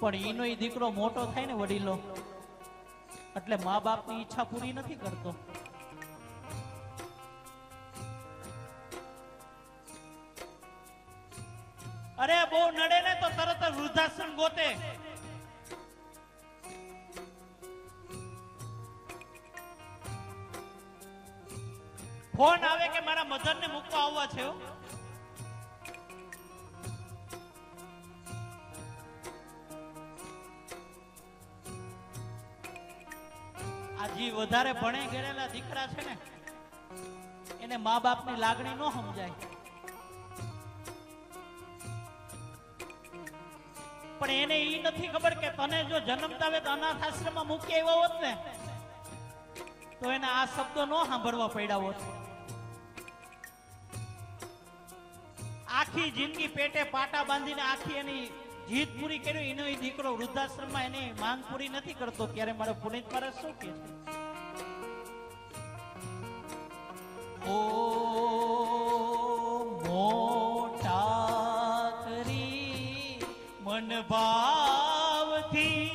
પણ એનો એ દીકરો મોટો થાય ને વડીલો. એટલે મા બાપની ઈચ્છા પૂરી નથી કરતો. અરે બહુ નડે ને તો તરત વૃદ્ધાશ્રમ ગોતે. ફોન આવે કે મારા મધર ને મૂકવા આવવા છે આ વધારે ભણે ગયેલા દીકરા છે ને, એને મા બાપની લાગણી ન સમજાય. પણ એને એ નથી ખબર કે તને જો જન્મતા હોય તો અનાથ આશ્રમમાં મૂકી આવ્યો હોત ને, તો એને આ શબ્દો ન સાંભળવા પડ્યા હોત. આખી જિંદગી પેટે પાટા બાંધીને આખી એની જીત પૂરી કર્યો, એનો એ દીકરો વૃદ્ધાશ્રમમાં એની માંગ પૂરી નથી કરતો. ત્યારે મારો પુનિત મારા શું કે છે? ઓ મોટા કરી મન ભાવથી